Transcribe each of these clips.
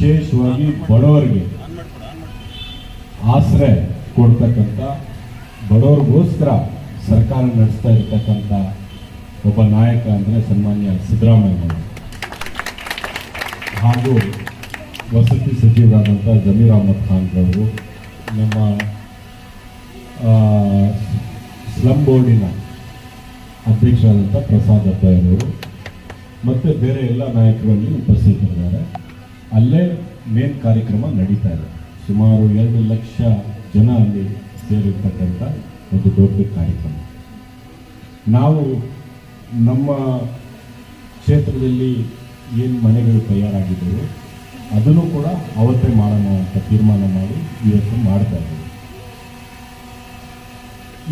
ವಿಶೇಷವಾಗಿ ಬಡವರಿಗೆ ಆಶ್ರಯ ಕೊಡ್ತಕ್ಕಂಥ, ಬಡವರಿಗೋಸ್ಕರ ಸರ್ಕಾರ ನಡೆಸ್ತಾ ಇರ್ತಕ್ಕಂಥ ಒಬ್ಬ ನಾಯಕ ಅಂದರೆ ಸನ್ಮಾನ್ಯ ಸಿದ್ದರಾಮಯ್ಯ. ಹಾಗೂ ವಸತಿ ಸಚಿವರಾದಂಥ ಜಮೀರ್ ಅಹಮದ್ ಖಾನ್ ಅವರು ನಮ್ಮ ಸ್ಲಮ್ ಬೋರ್ಡಿನ ಅಧ್ಯಕ್ಷರಾದಂಥ ಪ್ರಸಾದ್ ಅಬ್ಬಯ್ಯನವರು ಮತ್ತು ಬೇರೆ ಎಲ್ಲ ನಾಯಕರಲ್ಲಿ ಉಪಸ್ಥಿತರಿದ್ದಾರೆ. ಅಲ್ಲೇ ಮೇನ್ ಕಾರ್ಯಕ್ರಮ ನಡೀತಾ ಇದೆ. ಸುಮಾರು ಎರಡು ಲಕ್ಷ ಜನ ಅಲ್ಲಿ ಸೇರಿರ್ತಕ್ಕಂಥ ಒಂದು ದೊಡ್ಡ ಕಾರ್ಯಕ್ರಮ. ನಾವು ನಮ್ಮ ಕ್ಷೇತ್ರದಲ್ಲಿ ಏನು ಮನೆಗಳು ತಯಾರಾಗಿದ್ದವು ಅದನ್ನು ಕೂಡ ಅವತ್ತೇ ಮಾಡೋಣ ಅಂತ ತೀರ್ಮಾನ ಮಾಡಿ ಇವತ್ತು ಮಾಡ್ತಾ ಇದ್ದೀವಿ.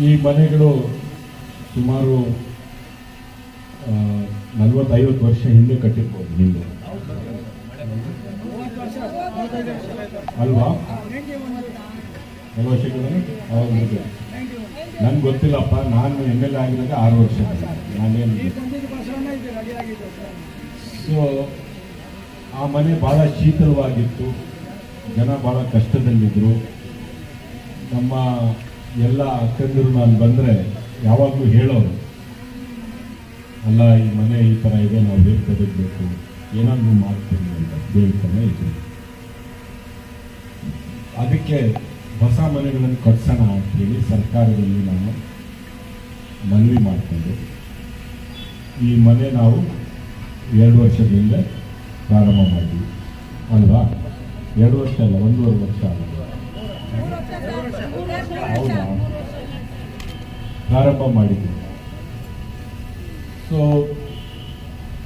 ಈ ಮನೆಗಳು ಸುಮಾರು ನಲ್ವತ್ತೈವತ್ತು ವರ್ಷ ಹಿಂದೆ ಕಟ್ಟಿರ್ಬೋದು ಹಿಂದೆ ಅಲ್ವಾ? ಎರಡು ಇದೆ ನನ್ಗೆ ಗೊತ್ತಿಲ್ಲಪ್ಪ, ನಾನು ಎಂ ಎಲ್ ಎ ಆಗಿರೋದು ಆರು ವರ್ಷ ನಾನೇನು ಸೊ ಆ ಮನೆ ಭಾಳ ಶೀತಲವಾಗಿತ್ತು. ಜನ ಭಾಳ ಕಷ್ಟದಲ್ಲಿದ್ದರು ನಮ್ಮ ಎಲ್ಲ ಅಕ್ಕಂದಿರು ನಾನು ಬಂದರೆ ಯಾವಾಗಲೂ ಹೇಳೋರು, ಅಲ್ಲ, ಈ ಮನೆ ಈ ಥರ ಇದೆ, ನಾವು ಹೇಗೆ ಬದುಕಬೇಕು ಏನಾದರೂ ಮಾಡ್ತೀವಿ ಅಂತ ಬೇಗ ಇದ್ದರು ಅದಕ್ಕೆ ಹೊಸ ಮನೆಗಳನ್ನು ಕಟ್ಸೋಣ ಅಂತೇಳಿ ಸರ್ಕಾರದಲ್ಲಿ ನಾನು ಮನವಿ ಮಾಡಿಕೊಂಡು ಈ ಮನೆ ನಾವು ಎರಡು ವರ್ಷದಿಂದ ಪ್ರಾರಂಭ ಮಾಡಿದ್ವಿ. ಅಲ್ವಾ? ಎರಡು ವರ್ಷ ಅಲ್ಲ, ಒಂದೂವರೆ ವರ್ಷ ಹೌದಾ? ಪ್ರಾರಂಭ ಮಾಡಿದ್ವಿ. ಸೊ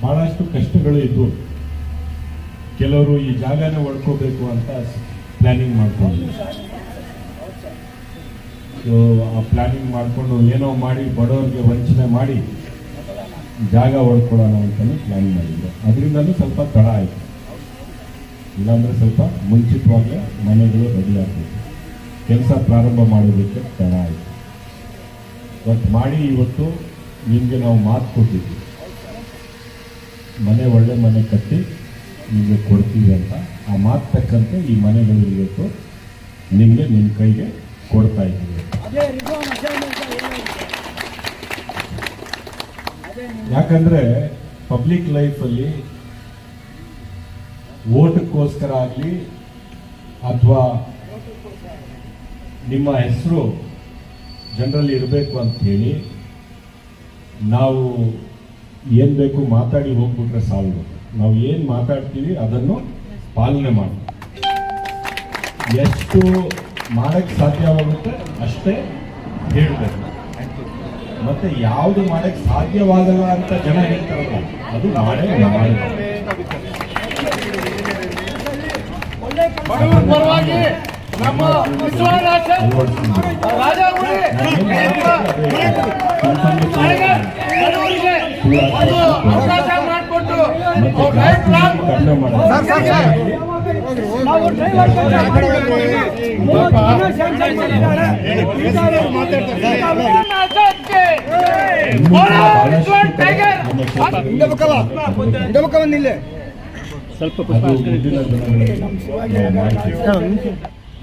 ಬಹಳಷ್ಟು ಕಷ್ಟಗಳು ಇದ್ವು. ಕೆಲವರು ಈ ಜಾಗನ ಒಳ್ಕೋಬೇಕು ಅಂತ ಪ್ಲಾನಿಂಗ್ ಮಾಡ್ಕೊಂಡು. ಸೊ ಆ ಪ್ಲಾನಿಂಗ್ ಮಾಡಿಕೊಂಡು ಏನೋ ಮಾಡಿ, ಬಡವರಿಗೆ ವಂಚನೆ ಮಾಡಿ, ಜಾಗ ಹೊಡ್ಕೊಳ್ಳೋಣ ಅಂತಲೂ ಪ್ಲಾನ್ ಮಾಡಿದ್ದೆ ಅದರಿಂದಲೂ ಸ್ವಲ್ಪ ತಡ ಆಯಿತು. ಇಲ್ಲಾಂದರೆ ಸ್ವಲ್ಪ ಮುಂಚಿತವಾಗಲೇ ಮನೆಗಳು ರೆಡಿ ಕೆಲಸ ಪ್ರಾರಂಭ ಮಾಡೋದಕ್ಕೆ ತಡ ಆಯಿತು. ಬಟ್ ಮಾಡಿ ಇವತ್ತು ನಿಮಗೆ ನಾವು ಮಾತು ಕೊಟ್ಟಿದ್ವಿ. ಮನೆ ಒಳ್ಳೆ ಮನೆ ಕಟ್ಟಿ ನಿಮಗೆ ಕೊಡ್ತೀವಿ ಅಂತ ಆ ಮಾತು ತಕ್ಕಂತೆ ಈ ಮನೆಗಳು ಇವತ್ತು ನಿಮಗೆ ನಿಮ್ಮ ಕೈಗೆ ಕೊಡ್ತಾ ಇದ್ದೀವಿ. ಯಾಕಂದ್ರೆ ಪಬ್ಲಿಕ್ ಲೈಫಲ್ಲಿ ಓಟಕ್ಕೋಸ್ಕರ ಆಗಲಿ ಅಥವಾ ನಿಮ್ಮ ಹೆಸರು ಜನರಲ್ಲಿ ಇರಬೇಕು ಅಂತ ಹೇಳಿ ನಾವು ಏನು ಬೇಕು ಮಾತಾಡಿ ಹೋಗ್ಬಿಟ್ರೆ ಸಾಲದು. ನಾವು ಏನು ಮಾತಾಡ್ತೀವಿ ಅದನ್ನು ಪಾಲನೆ ಮಾಡಿ. ಎಷ್ಟು ಮಾಡಕ್ಕೆ ಸಾಧ್ಯವಾಗುತ್ತೆ ಅಷ್ಟೇ ಹೇಳಬೇಕು. ಮತ್ತೆ ಯಾವುದು ಮಾಡಕ್ಕೆ ಸಾಧ್ಯವಾಗಲ್ಲ ಅಂತ ಜನ ಹೇಳ್ತಾರಲ್ಲ ಅದು ಮಾಡೇ ಮಾಡಿ ಬಡವರ ನಾವು ಸ್ವಲ್ಪ.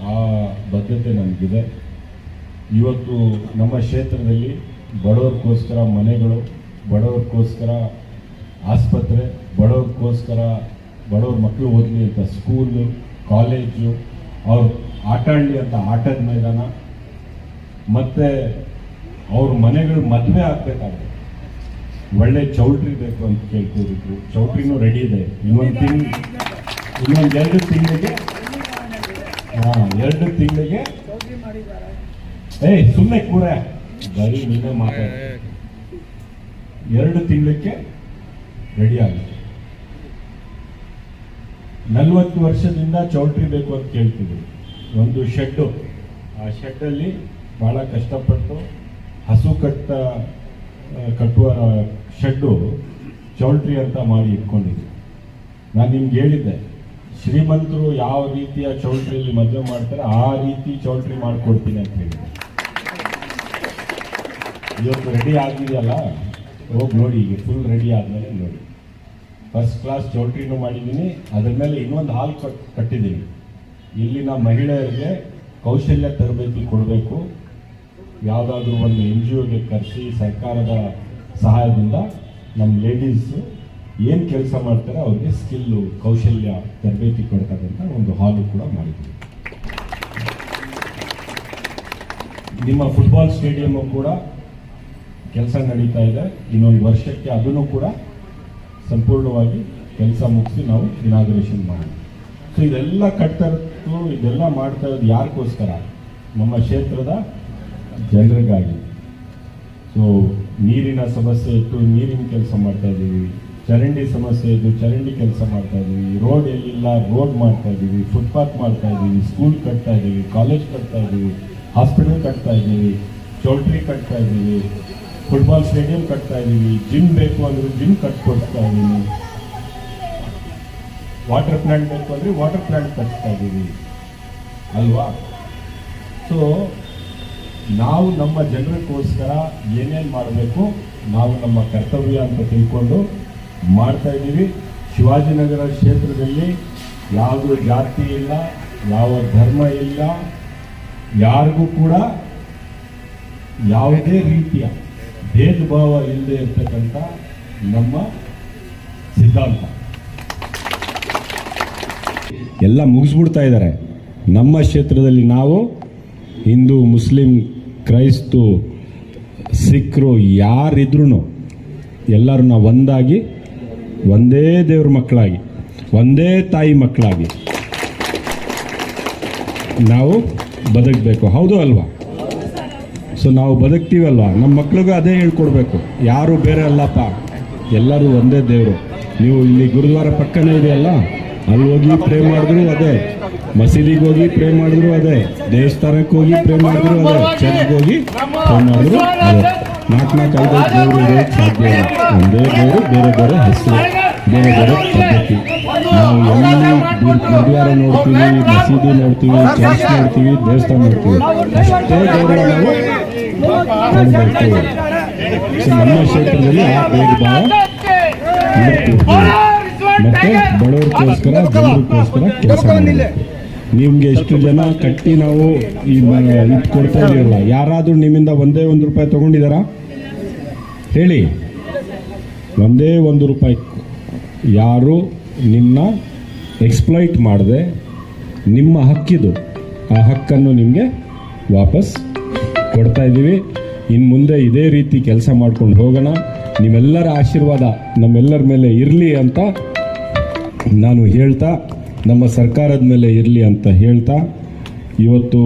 ಆ ಬದ್ಧತೆ ನಮಗಿದೆ. ಇವತ್ತು ನಮ್ಮ ಕ್ಷೇತ್ರದಲ್ಲಿ ಬಡವರಿಗೋಸ್ಕರ ಮನೆಗಳು ಬಡವರಿಗೋಸ್ಕರ ಆಸ್ಪತ್ರೆ, ಬಡವ್ರಿಗೋಸ್ಕರ, ಬಡವ್ರ ಮಕ್ಕಳು ಓದಲಿ ಅಂತ ಸ್ಕೂಲು, ಕಾಲೇಜು, ಅವ್ರು ಆಟ ಆಡಲಿ ಅಂತ ಆಟದ ಮೈದಾನ. ಮತ್ತು ಅವ್ರ ಮನೆಗಳು ಮದುವೆ ಆಗಬೇಕಾದ್ರೆ ಒಳ್ಳೆ ಚೌಟ್ರಿ ಬೇಕು ಅಂತ ಕೇಳ್ತಿದ್ರು ಚೌಟ್ರಿನೂ ರೆಡಿ ಇದೆ. ಇನ್ನೊಂದು ತಿಂಗ್ ಇನ್ನೊಂದು ಎರಡು ತಿಂಗಳಿಗೆ ಹಾಂ, ಎರಡು ತಿಂಗಳಿಗೆ ಏಯ್ ಸುಮ್ಮನೆ ಕೂರ. ಬರೀ ನೀನೇ ಮಾತಾಡ. ಎರಡು ತಿಂಗಳಿಗೆ ರೆಡಿ ಆಗುತ್ತೆ ನಲ್ವತ್ತು ವರ್ಷದಿಂದ ಚೌಲ್ಟ್ರಿ ಬೇಕು ಅಂತ ಕೇಳ್ತಿದ್ರು ಒಂದು ಶೆಡ್ಡು. ಆ ಶೆಡ್ಡಲ್ಲಿ ಭಾಳ ಕಷ್ಟಪಟ್ಟು ಹಸು ಕಟ್ಟ ಕಟ್ಟುವ ಶೆಡ್ಡು ಚೌಲ್ಟ್ರಿ ಅಂತ ಮಾಡಿ ಇಟ್ಕೊಂಡಿದ್ರು ನಾನು ನಿಮ್ಗೆ ಹೇಳಿದ್ದೆ, ಶ್ರೀಮಂತರು ಯಾವ ರೀತಿಯ ಚೌಲ್ಟ್ರಿಯಲ್ಲಿ ಮದುವೆ ಮಾಡ್ತಾರೆ ಆ ರೀತಿ ಚೌಲ್ಟ್ರಿ ಮಾಡಿಕೊಡ್ತೀನಿ ಅಂತ ಹೇಳಿದ್ರು ಇವತ್ತು ರೆಡಿ ಆಗಿದೆಯಲ್ಲ? ಹೋಗಿ ನೋಡಿ, ಈಗ ಫುಲ್ ರೆಡಿ ಆದಮೇಲೆ ನೋಡಿ. ಫಸ್ಟ್ ಕ್ಲಾಸ್ ಚೌಲ್ಟ್ರಿನೂ ಮಾಡಿದ್ದೀನಿ. ಅದ್ರ ಮೇಲೆ ಇನ್ನೊಂದು ಹಾಲ್ ಕಟ್, ಕಟ್ಟಿದ್ದೀನಿ. ಇಲ್ಲಿನ ಮಹಿಳೆಯರಿಗೆ ಕೌಶಲ್ಯ ತರಬೇತಿ ಕೊಡಬೇಕು. ಯಾವುದಾದ್ರೂ ಒಂದು ಎನ್ ಜಿ ಒಗೆ ಕರೆಸಿ ಸರ್ಕಾರದ ಸಹಾಯದಿಂದ ನಮ್ಮ ಲೇಡೀಸು ಏನು ಕೆಲಸ ಮಾಡ್ತಾರೆ ಅವ್ರಿಗೆ ಸ್ಕಿಲ್ಲು ಕೌಶಲ್ಯ ತರಬೇತಿ ಕೊಡ್ತಕ್ಕಂಥ ಒಂದು ಹಾಲು ಕೂಡ ಮಾಡಿದ್ದೀನಿ. ನಿಮ್ಮ ಫುಟ್ಬಾಲ್ ಸ್ಟೇಡಿಯಮ್ಮು ಕೂಡ ಕೆಲಸ ನಡೀತಾ ಇದೆ. ಇನ್ನೊಂದು ವರ್ಷಕ್ಕೆ ಅದನ್ನು ಕೂಡ ಸಂಪೂರ್ಣವಾಗಿ ಕೆಲಸ ಮುಗಿಸಿ ನಾವು ಇನಾಗ್ರೇಷನ್ ಮಾಡೋಣ. ಸೊ ಇದೆಲ್ಲ ಕಟ್ತಾ ಇರೋದು ಇದೆಲ್ಲ ಮಾಡ್ತಾ ಇರೋದು ಯಾರಿಗೋಸ್ಕರ? ನಮ್ಮ ಕ್ಷೇತ್ರದ ಜನರಿಗಾಗಿ. ಸೊ ನೀರಿನ ಸಮಸ್ಯೆ ಇತ್ತು, ನೀರಿನ ಕೆಲಸ ಮಾಡ್ತಾ ಇದ್ದೀವಿ. ಚರಂಡಿ ಸಮಸ್ಯೆ ಇದ್ದು ಚರಂಡಿ ಕೆಲಸ ಮಾಡ್ತಾ ಇದ್ದೀವಿ. ರೋಡ್ ಎಲ್ಲಿಲ್ಲ ರೋಡ್ ಮಾಡ್ತಾ ಇದ್ದೀವಿ. ಫುಟ್ಪಾತ್ ಮಾಡ್ತಾ ಇದ್ದೀವಿ. ಸ್ಕೂಲ್ ಕಟ್ತಾ ಇದ್ದೀವಿ. ಕಾಲೇಜ್ ಕಟ್ತಾ ಇದ್ದೀವಿ. ಹಾಸ್ಪಿಟಲ್ ಕಟ್ತಾ ಇದ್ದೀವಿ. ಚೌಲ್ಟ್ರಿ ಕಟ್ತಾ ಇದ್ದೀವಿ. ಫುಟ್ಬಾಲ್ ಸ್ಟೇಡಿಯಂ ಕಟ್ತಾ ಇದ್ದೀವಿ ಜಿಮ್ ಬೇಕು ಅಂದ್ರೆ ಜಿಮ್ ಕಟ್ಕೊಡ್ತಾ ಇದ್ದೀವಿ ವಾಟರ್ ಪ್ಲಾಂಟ್ ಬೇಕು ಅಂದರೆ ವಾಟರ್ ಪ್ಲಾಂಟ್ ಕಟ್ತಾ ಇದ್ದೀವಿ ಅಲ್ವಾ? ಸೊ ನಾವು ನಮ್ಮ ಜನರಕ್ಕೋಸ್ಕರ ಏನೇನು ಮಾಡಬೇಕು, ನಾವು ನಮ್ಮ ಕರ್ತವ್ಯ ಅಂತ ತಿಳ್ಕೊಂಡು ಮಾಡ್ತಾ ಇದ್ದೀವಿ ಶಿವಾಜಿನಗರ ಕ್ಷೇತ್ರದಲ್ಲಿ ಯಾವ ಜಾತಿ ಇಲ್ಲ, ಯಾವ ಧರ್ಮ ಇಲ್ಲ, ಯಾರಿಗೂ ಕೂಡ ಯಾವುದೇ ರೀತಿಯ ಭೇದ ಭಾವ ಇಲ್ಲದೆ ಇರ್ತಕ್ಕಂಥ ನಮ್ಮ ಸಿದ್ಧಾಂತ. ಎಲ್ಲ ಮುಗಿಸ್ಬಿಡ್ತಾ ಇದ್ದಾರೆ. ನಮ್ಮ ಕ್ಷೇತ್ರದಲ್ಲಿ ನಾವು ಹಿಂದೂ, ಮುಸ್ಲಿಂ, ಕ್ರೈಸ್ತು, ಸಿಖ್ರು ಯಾರಿದ್ರು ಎಲ್ಲರನ್ನ ಒಂದಾಗಿ, ಒಂದೇ ದೇವ್ರ ಮಕ್ಕಳಾಗಿ, ಒಂದೇ ತಾಯಿ ಮಕ್ಕಳಾಗಿ ನಾವು ಬದುಕಬೇಕು. ಹೌದು ಅಲ್ವಾ? ಸೊ ನಾವು ಬದುಕ್ತೀವಲ್ವ? ನಮ್ಮ ಮಕ್ಳಿಗೂ ಅದೇ ಹೇಳ್ಕೊಡ್ಬೇಕು. ಯಾರು ಬೇರೆ ಅಲ್ಲಪ್ಪ? ಎಲ್ಲರೂ ಒಂದೇ ದೇವರು. ನೀವು ಇಲ್ಲಿ ಗುರುದ್ವಾರ ಪಕ್ಕನೇ ಇದೆಯಲ್ಲ? ಅಲ್ಲಿ ಹೋಗಿ ಪ್ರೇ ಮಾಡಿದ್ರು ಅದೇ. ಮಸೀದಿಗೆ ಹೋಗಿ ಪ್ರೇ ಮಾಡಿದ್ರು ಅದೇ. ದೇವಸ್ಥಾನಕ್ಕೆ ಹೋಗಿ ಪ್ರೇ ಮಾಡಿದ್ರು ಅದೇ. ಚರ್ಚ್ಗೆ ಹೋಗಿ ಪ್ರೇ ಮಾಡಿದ್ರು ಅದೇ. ನಾಲ್ಕು ನಾಲ್ಕು ಐದು ದೇವರು ಸಾಧ್ಯ ಇಲ್ಲ. ಒಂದೇ ದೇವರು, ಬೇರೆ ಬೇರೆ ಹೆಸರು, ಬೇರೆ ಬೇರೆ ಪದ್ಧತಿ. ನಾವು ಎಲ್ಲ ಗುರು- ಗುರುದ್ವಾರ ನೋಡ್ತೀವಿ, ಮಸೀದಿ ನೋಡ್ತೀವಿ, ಚರ್ಚ್ ನೋಡ್ತೀವಿ, ದೇವಸ್ಥಾನ ನೋಡ್ತೀವಿ. ಅಷ್ಟೇ ದೇವರು ನಾವು ನಮ್ಮ ಕ್ಷೇತ್ರದಲ್ಲಿ ಮತ್ತೆ ಬಡವರಿಗೋಸ್ಕರ ಜನರಿಗೋಸ್ಕರ ಕೆಲಸ ನಿಮ್ಗೆ ಎಷ್ಟು ಜನ ಕಟ್ಟಿ ನಾವು ಈ ಇದು ಕೊಡ್ತಾ ಇದೀವಲ್ಲ ಯಾರಾದ್ರೂ ನಿಮ್ಮಿಂದ ಒಂದೇ ಒಂದು ರೂಪಾಯಿ ತಗೊಂಡಿದಾರ ಹೇಳಿ ಒಂದೇ ಒಂದು ರೂಪಾಯಿ ಯಾರು ನಿಮ್ಮನ್ನ ಎಕ್ಸ್ಪ್ಲೈಟ್ ಮಾಡದೆ, ನಿಮ್ಮ ಹಕ್ಕಿದು. ಆ ಹಕ್ಕನ್ನು ನಿಮಗೆ ವಾಪಸ್ ಕೊಡ್ತಾ ಇದ್ದೀವಿ. ಇನ್ನು ಮುಂದೆ ಇದೇ ರೀತಿ ಕೆಲಸ ಮಾಡ್ಕೊಂಡು ಹೋಗೋಣ. ನಿಮ್ಮೆಲ್ಲರ ಆಶೀರ್ವಾದ ನಮ್ಮೆಲ್ಲರ ಮೇಲೆ ಇರಲಿ ಅಂತ ನಾನು ಹೇಳ್ತಾ, ನಮ್ಮ ಸರ್ಕಾರದ ಮೇಲೆ ಇರಲಿ ಅಂತ ಹೇಳ್ತಾ, ಇವತ್ತು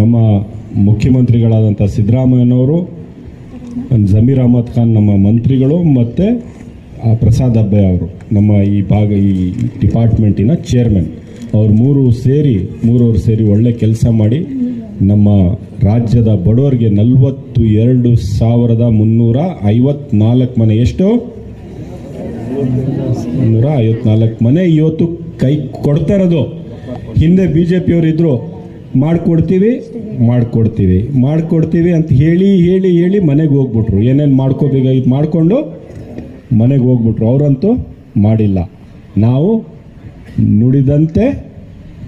ನಮ್ಮ ಮುಖ್ಯಮಂತ್ರಿಗಳಾದಂಥ ಸಿದ್ದರಾಮಯ್ಯನವರು, ಜಮೀರ್ ಅಹಮದ್ ಖಾನ್ ನಮ್ಮ ಮಂತ್ರಿಗಳು ಮತ್ತು ಪ್ರಸಾದ್ ಅಬ್ಬಯ್ಯ ಅವರು, ನಮ್ಮ ಈ ಭಾಗ, ಈ ಡಿಪಾರ್ಟ್ಮೆಂಟಿನ ಚೇರ್ಮನ್. ಅವ್ರು ಮೂರು ಸೇರಿ, ಮೂರವರು ಸೇರಿ ಒಳ್ಳೆ ಕೆಲಸ ಮಾಡಿ ನಮ್ಮ ರಾಜ್ಯದ ಬಡವರಿಗೆ ನಲವತ್ತು ಎರಡು ಸಾವಿರದ ಮುನ್ನೂರ ಐವತ್ನಾಲ್ಕು ಮನೆ ಎಷ್ಟು? ನೂರ ಐವತ್ನಾಲ್ಕು ಮನೆ. ಇವತ್ತು ಕೈ ಕೊಡ್ತಾ ಇರೋದು. ಹಿಂದೆ ಬಿ ಜೆ ಪಿಯವರು ಮಾಡಿಕೊಡ್ತೀವಿ ಮಾಡಿಕೊಡ್ತೀವಿ ಮಾಡಿಕೊಡ್ತೀವಿ ಅಂತ ಹೇಳಿ ಹೇಳಿ ಹೇಳಿ ಮನೆಗೆ ಹೋಗ್ಬಿಟ್ರು. ಏನೇನು ಮಾಡ್ಕೋಬೇಕಾಗಿತ್ತು ಮಾಡಿಕೊಂಡು ಮನೆಗೆ ಹೋಗ್ಬಿಟ್ರು. ಅವರಂತೂ ಮಾಡಿಲ್ಲ. ನಾವು ನುಡಿದಂತೆ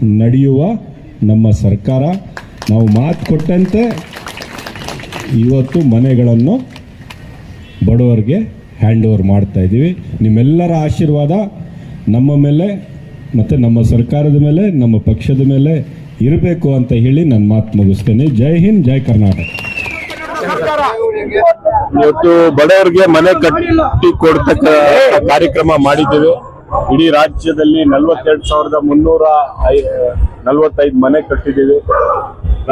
ನಡೆಯುವ ನಮ್ಮ ಸರ್ಕಾರ. ನಾವು ಮಾತು ಕೊಟ್ಟಂತೆ ಇವತ್ತು ಮನೆಗಳನ್ನು ಬಡವರಿಗೆ ಹ್ಯಾಂಡ್ ಓವರ್ ಮಾಡ್ತಾ ಇದ್ದೀವಿ. ನಿಮ್ಮೆಲ್ಲರ ಆಶೀರ್ವಾದ ನಮ್ಮ ಮೇಲೆ ಮತ್ತು ನಮ್ಮ ಸರ್ಕಾರದ ಮೇಲೆ, ನಮ್ಮ ಪಕ್ಷದ ಮೇಲೆ ಇರಬೇಕು ಅಂತ ಹೇಳಿ ನನ್ನ ಮಾತು ಮುಗಿಸ್ತೇನೆ. ಜೈ ಹಿಂದ್, ಜೈ ಕರ್ನಾಟಕ. ಇವತ್ತು ಬಡವರಿಗೆ ಮನೆ ಕಟ್ಟಿ ಕೊಡ್ತಕ್ಕ ಕಾರ್ಯಕ್ರಮ ಮಾಡಿದ್ದೇವೆ. ಇಡೀ ರಾಜ್ಯದಲ್ಲಿ ನಲವತ್ತೆರಡು ಸಾವಿರದ ಮುನ್ನೂರ ನಲವತ್ತೈದು ಮನೆ ಕಟ್ಟಿದ್ದೀವಿ.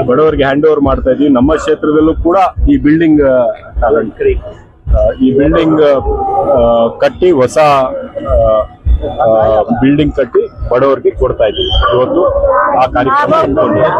ಬಡವರಿಗೆ ಹ್ಯಾಂಡ್ ಓವರ್ ಮಾಡ್ತಾ ಇದೀವಿ ನಮ್ಮ ಕ್ಷೇತ್ರದಲ್ಲೂ ಕೂಡ ಈ ಬಿಲ್ಡಿಂಗ್ ಈ ಬಿಲ್ಡಿಂಗ್ ಕಟ್ಟಿ ಹೊಸ ಬಿಲ್ಡಿಂಗ್ ಕಟ್ಟಿ ಬಡವರಿಗೆ ಕೊಡ್ತಾ ಇದ್ದೀವಿ ಇವತ್ತು ಆ ಕಾರ್ಯಕ್ರಮ.